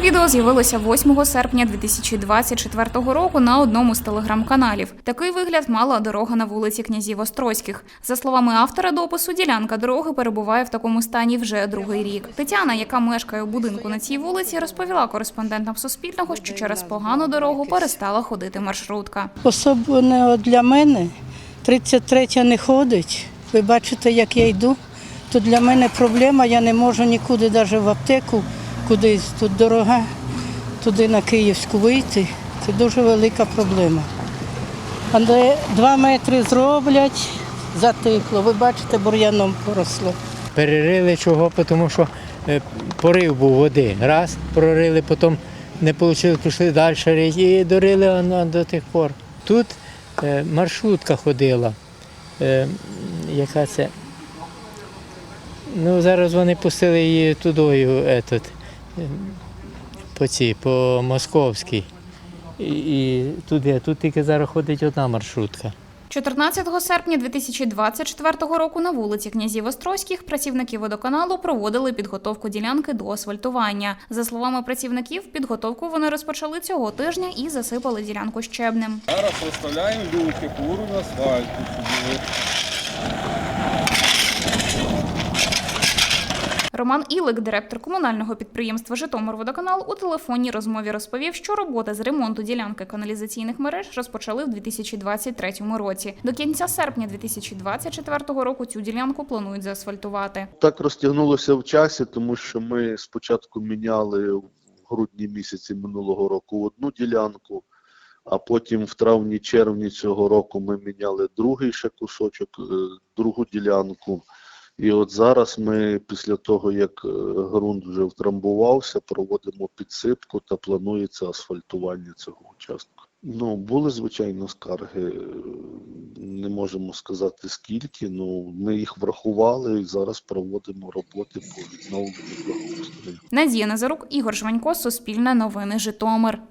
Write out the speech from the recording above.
відео з'явилося 8 серпня 2024 року на одному з телеграм-каналів. Такий вигляд мала дорога на вулиці князів Острозьких. За словами автора допису, ділянка дороги перебуває в такому стані вже другий рік. Тетяна, яка мешкає у будинку на цій вулиці, розповіла кореспондентам Суспільного, що через погану дорогу перестала ходити маршрутка. Особливо для мене 33 не ходить. Ви бачите, як я йду. То для мене проблема, я не можу нікуди, навіть в аптеку, кудись тут дорога, туди на Київську вийти. Це дуже велика проблема. Але два метри зроблять, затикло. Ви бачите, бур'яном поросло. Перерили чого, тому що е, порив був води. Раз, прорили, потім не вийшло, пішли далі і дорили до тих пор. Тут е, маршрутка ходила. Е, яка це? Ну, зараз вони пустили її тудою, етот, по цій, по московській. І, і туди, тут тільки зараз ходить одна маршрутка. 14 серпня 2024 року на вулиці князів Острозьких працівники водоканалу проводили підготовку ділянки до асфальтування. За словами працівників, підготовку вони розпочали цього тижня і засипали ділянку щебнем. Зараз розставляємо люки по уровню асфальту Роман Ілик, директор комунального підприємства Житомирводоканал, у телефонній розмові розповів, що роботи з ремонту ділянки каналізаційних мереж розпочали в 2023 році. До кінця серпня 2024 року цю ділянку планують заасфальтувати. Так розтягнулося в часі, тому що ми спочатку міняли в грудні місяці минулого року одну ділянку, а потім в травні-червні цього року ми міняли другий ще кусочок, е, другу ділянку. І от зараз ми, після того, як е, ґрунт вже втрамбувався, проводимо підсипку та планується асфальтування цього участку. Ну, були, звичайно, скарги. е, Не можемо сказати скільки, ну ми їх врахували і зараз проводимо роботи по відновленню благоустрою. Надія Назарук, Ігор Жванько, Суспільне новини Житомир.